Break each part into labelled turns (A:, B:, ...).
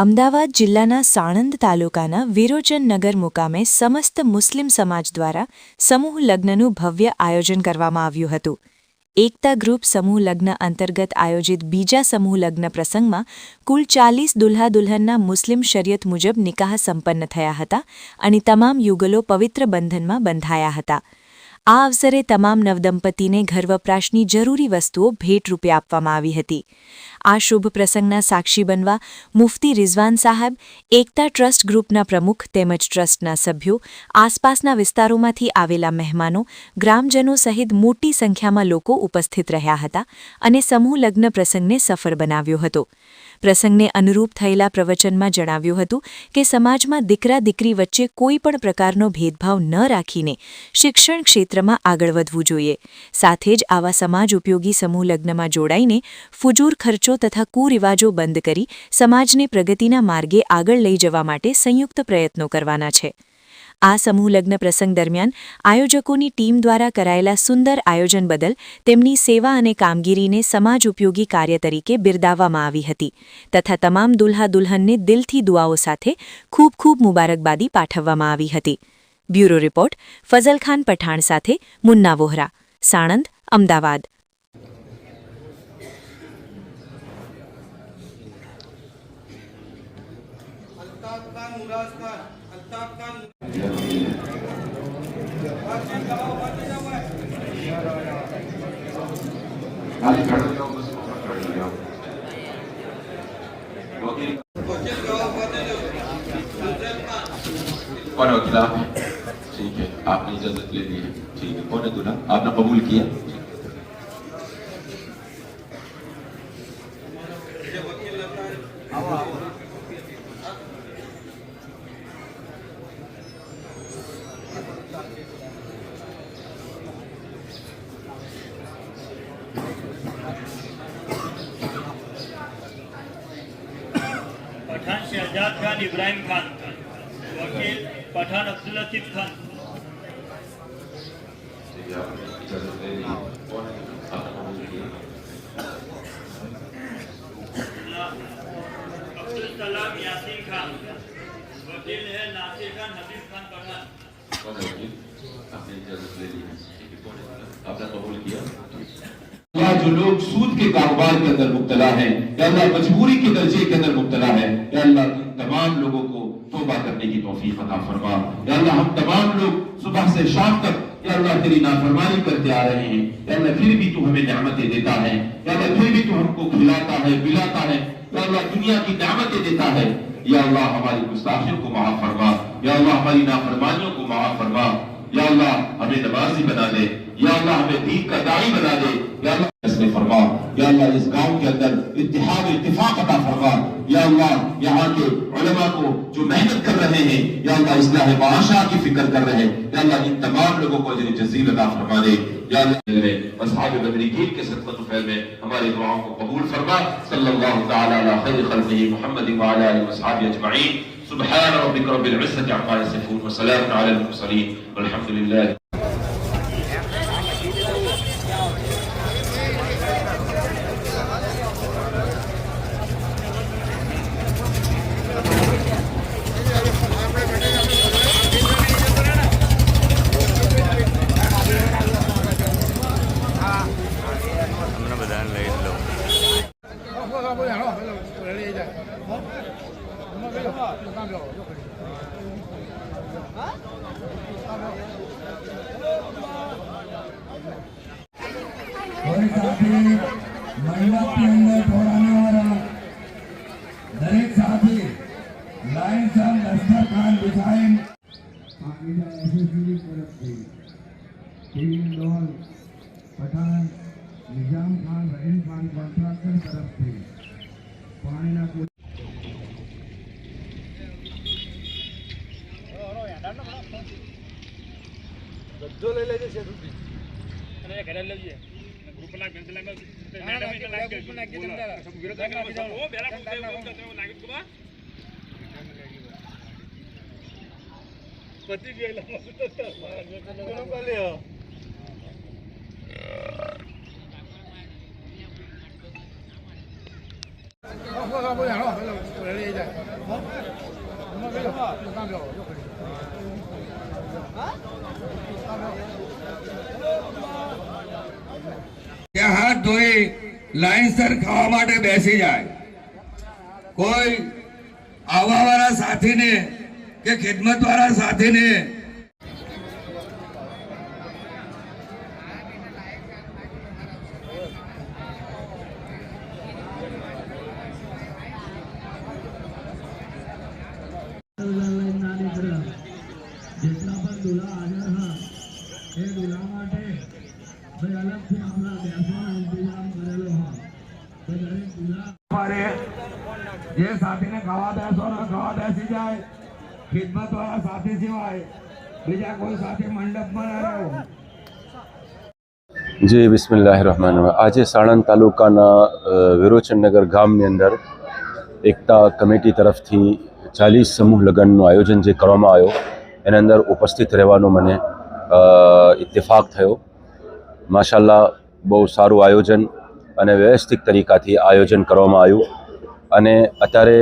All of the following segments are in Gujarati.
A: અમદાવાદ જિલ્લાના સાણંદ તાલુકાના વિરોચનનગર મુકામે સમસ્ત મુસ્લિમ સમાજ દ્વારા સમૂહ લગ્નનું ભવ્ય આયોજન કરવામાં આવ્યું હતું. એકતા ગ્રુપ સમૂહ લગ્ન અંતર્ગત આયોજિત બીજા સમૂહ લગ્ન પ્રસંગમાં કુલ ચાલીસ દુલ્હા દુલ્હનના મુસ્લિમ શરિયત મુજબ નિકાહ સંપન્ન થયા હતા અને તમામ યુગલો પવિત્ર બંધનમાં બંધાયા હતા. આ અવસરે તમામ નવદંપતીને ઘરવપરાશની જરૂરી વસ્તુઓ ભેટરૂપે આપવામાં આવી હતી. આ શુભ પ્રસંગના સાક્ષી બનવા મુફતી રિઝવાન સાહેબ, એકતા ટ્રસ્ટ ગ્રુપના પ્રમુખ તેમજ ટ્રસ્ટના સભ્યો, આસપાસના વિસ્તારોમાંથી આવેલા મહેમાનો, ગ્રામજનો સહિત મોટી સંખ્યામાં લોકો ઉપસ્થિત રહ્યા હતા અને સમૂહ લગ્ન પ્રસંગને સફળ બનાવ્યો હતો. પ્રસંગને અનુરૂપ થયેલા પ્રવચનમાં જણાવ્યું હતું કે સમાજમાં દીકરા દીકરી વચ્ચે કોઈ પણ પ્રકારનો ભેદભાવ ન રાખીને શિક્ષણ ક્ષેત્રમાં આગળ વધવું જોઈએ. સાથે જ આવા સમાજ ઉપયોગી સમૂહ લગ્નમાં જોડાઈને ફુજૂર ખર્ચો તથા કુરિવાજો બંધ કરી સમાજને પ્રગતિના માર્ગે આગળ લઈ જવા માટે સંયુક્ત પ્રયત્નો કરવાના છે. આ સમૂહ લગ્ન પ્રસંગ દરમિયાન આયોજકોની ટીમ દ્વારા કરાયેલા સુંદર આયોજન બદલ તેમની સેવા અને કામગીરીને સમાજ ઉપયોગી કાર્ય તરીકે બિરદાવવામાં આવી હતી તથા તમામ દુલ્હા દુલ્હનને દિલથી દુઆઓ સાથે ખૂબ ખૂબ મુબારકબાદી પાઠવવામાં આવી હતી. બ્યુરો રિપોર્ટ ફઝલખાન પઠાણ સાથે મુન્ના વોહરા. સાણંદ, અમદાવાદ.
B: खान
C: खाली खड़े हो जाओ बस ऊपर खड़े हो जाओ वकील
B: वकील गवाह फतेह नुसरत खान
C: कौन है वकील आप ठीक है आपने इजाजत ले ली है ठीक है कौन है दूल्हा आपने कबूल किया
D: शहजाद खान इब्राहिम खान वकील पठान अब्दुल लतीफ खान
C: ठीक है आपने इजाजत ले ली है कौन है दूल्हा आपने कबूल किया
D: अब्दुल सलाम यासीन खान वकील है नासिर खान हबीब खान पठान
C: कौन है वकील आपने इजाजत ले ली है ठीक है कौन है दूल्हा आपने कबूल किया
E: جو لوگ سود کے کاروبار کے اندر مبتلا ہیں یا اللہ مجبوری کے درجے کے اندر مبتلا ہے یا اللہ تمام لوگوں کو توبہ کرنے کی توفیق عطا فرما یا اللہ ہم تمام لوگ صبح سے شام تک یا اللہ تیری نافرمانی کرتے آ رہے ہیں یا اللہ پھر بھی تو ہمیں نعمتیں دیتا ہے یا اللہ پھر بھی تو ہم کو کھلاتا ہے پلاتا ہے یا اللہ دنیا کی نعمتیں دیتا ہے یا اللہ ہماری گستاخیوں کو معاف فرما یا اللہ ہماری نافرمانیوں کو معاف فرما یا اللہ ہمیں نمازی بنا دے یا اللہ ہمیں دین کا داعی بنا دے یا اللہ अल्लाह इसने फरमा या अल्लाह इस गांव के अंदर इत्तेहाद और इत्तिफाक अता फरमा या अल्लाह यहाँ के उलमा को जो मेहनत कर रहे हैं या अल्लाह इस्लाह माशा की फिक्र कर रहे हैं या अल्लाह इन तमाम लोगों को अजर जजील अता फरमा दे या अल्लाह में असहाब बदरीकीन के सदक़त फैल में हमारी दुआओं को कबूल फरमा सल्लल्लाहु तआला अला खैर खल्क़िही मुहम्मद व अला आलिहि व अस्हाबिहि अजमईन सुब्हान रब्बिक रब्बिल इज्जति अम्मा यसिफून व सलामुन अलल मुरसलीन वल्हम्दुलिल्लाहि
F: વળી સાથે મહિલા પીએમના ઢોરાનાવાળા
G: દરેક સાથે Lions of Lashkar Khan Hussain Patidar association તરફથી ટીમ ડોલ, પઠાણ, નિઝામ ખાન, રહીમ ખાન કોન્ટ્રાક્ટર તરફથી પાણીના પતી ગયેલા 我干不了了，我来一
D: 点。好，
B: 你们别了，我
G: 干不了，我就回去。啊？干不了。હાથ ધોઈ લાઈનસર ખાવા માટે બેસી જાય. કોઈ આવવાવાળા સાથીને કે ખિદમત વાળા સાથીને
H: જેટલા પણ દુલ્હા હાજર હા એ દુલ્હા માટે ભાઈ અલગથી આપણા બેસવાનો ઇંતજામ કરેલો હા તો દરેક દુલ્હા
G: મારે જે સાથીને ખાવા દેશો ને ખાવા દેસી જાય. ખિદમત વાળા સાથી સિવાય બીજા કોઈ સાથી મંડપમાં ના રહો
I: જી બિસ્મિલ્લાહ રહમાન આજે સાણંદ તાલુકાના વિરોચનનગર ગામની અંદર એકતા કમિટી તરફથી ચાલીસ સમૂહ લગ્નનું આયોજન જે કરવામાં આવ્યો, એના અંદર ઉપસ્થિત રહેવાનો મને ઇત્તેફાક થયો. માશાલ્લાહ, બહુ સારું આયોજન અને વ્યવસ્થિત તરીકાથી આયોજન કરવામાં આવ્યું. અને અત્યારે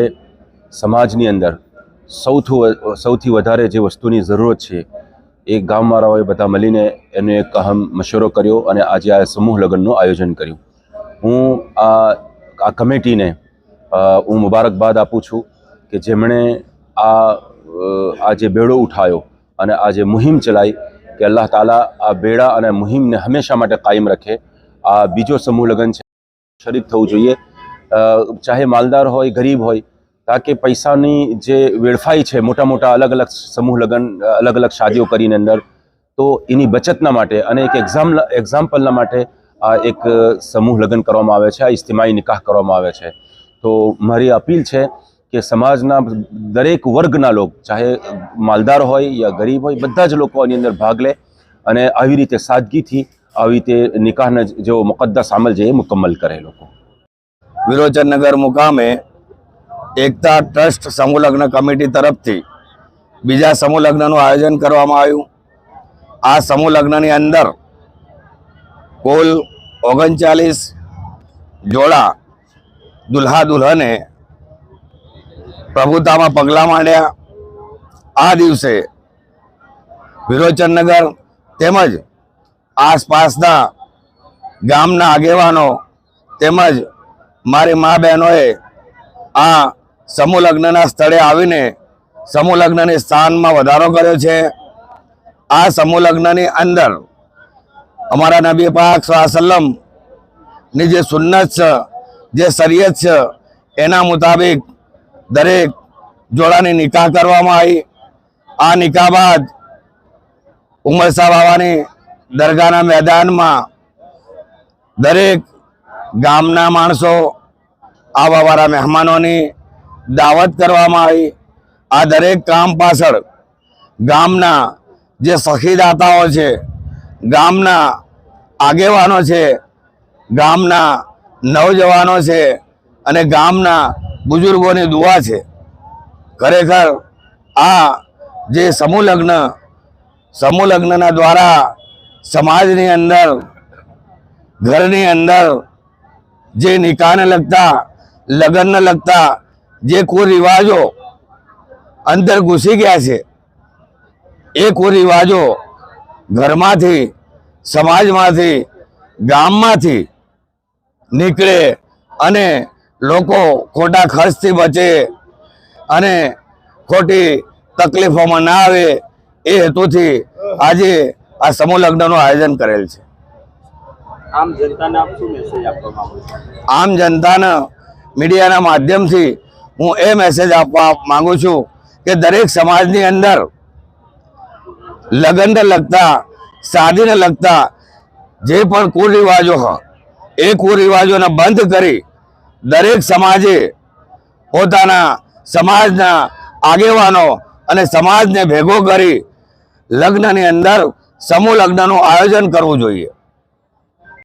I: સમાજની અંદર સૌથી સૌથી વધારે જે વસ્તુની જરૂરત છે, એ ગામવાળાઓએ બધા મળીને એનો એક અહમ મશવરો કર્યો અને આજે આ સમૂહ લગ્નનું આયોજન કર્યું. હું આ આ કમિટીને હું મુબારકબાદ આપું છું કે જેમણે આ આ જે બેડો ઉઠાયો અને આ જે મુહિમ ચલાવી કે અલ્લાહ તાલા આ બેડા અને મુહિમને હંમેશા માટે કાયમ રાખે. આ બીજો સમૂહ લગ્ન છે, શરીક થવું જોઈએ. ચાહે માલદાર હોય, ગરીબ હોય, તાકે પૈસાની જે વેડફાઈ છે મોટા મોટા અલગ અલગ સમૂહ લગ્ન અલગ અલગ શાદીઓ કરીને અંદર, તો એની બચતના માટે અને એક એક્ઝામ એક્ઝામ્પલના માટે આ એક સમૂહ લગ્ન કરવામાં આવે છે, આ ઇસ્તિમાઈ નિકાહ કરવામાં આવે છે. તો મારી અપીલ છે કે સમાજના દરેક વર્ગના લોક, ચાહે માલદાર હોય યા ગરીબ હોય, બધા જ લોકો આની અંદર ભાગ લે અને આવી રીતે સાદગીથી આવી રીતે નિકાહના જેવો મુકદ્દસ અમલ છે એ મુકમ્મલ કરે લોકો.
J: વિરોચનનગર મુકામે એકતા ટ્રસ્ટ સમૂહલગ્ન કમિટી તરફથી બીજા સમૂહલગ્નનું આયોજન કરવામાં આવ્યું. આ સમૂહલગ્નની અંદર કુલ ઓગણચાલીસ જોડા દુલ્હા દુલ્હને પ્રભુતામાં પગલાં માંડ્યા. આ દિવસે વિરોચનનગર તેમજ આસપાસના ગામના આગેવાનો તેમજ મારી મા બહેનોએ આ સમૂહ લગ્નના સ્થળે આવીને સમૂહ લગ્નની સ્થાનમાં વધારો કર્યો છે. આ સમૂહ લગ્નની અંદર અમારા નબી પાક સ્વાસલમની જે સુન્નત છે, જે શરીયત છે, એના મુતાબિક દરેક જોડાની નિકાહ કરવામાં આવી. આ નિકાહ બાદ ઉમરસા બાવાની દરગાહના મેદાનમાં દરેક ગામના માણસો આવવાવાળા મહેમાનોની દાવત કરવામાં આવી. આ દરેક કામ પાછળ ગામના જે સખીદાતાઓ છે, ગામના આગેવાનો છે, ગામના નવજવાનો છે અને ગામના બુજુર્ગોની દુઆ છે. ખરેખર આ જે સમૂહ લગ્ન દ્વારા સમાજની અંદર, ઘરની અંદર જે નિકાને લગતા લગ્નને લગતા જે કુરિવાજો અંદર ઘૂસી ગયા છે એ કુરિવાજો ઘરમાંથી સમાજમાંથી ગામમાંથી નીકળે અને લોકો ખોટા ખર્ચથી બચે અને ખોટી તકલીફોમાં ના આવે એ હેતુથી આજે આ સમૂહ લગ્નનું આયોજન કરેલ છે.
F: આમ જનતાને આપ શું મેસેજ આપવા માંગો
J: આમ જનતાને મીડિયાના માધ્યમથી હું એ મેસેજ આપવા માંગુ છું કે દરેક સમાજની અંદર લગ્નને લગતા, શાદીને લગતા જે પણ કુરિવાજો હોય એ કુરિવાજોને બંધ કરી દરેક સમાજે પોતાના સમાજના આગેવાનો અને સમાજને ભેગો કરી લગ્નની અંદર સમૂહ લગ્નનું આયોજન કરવું જોઈએ.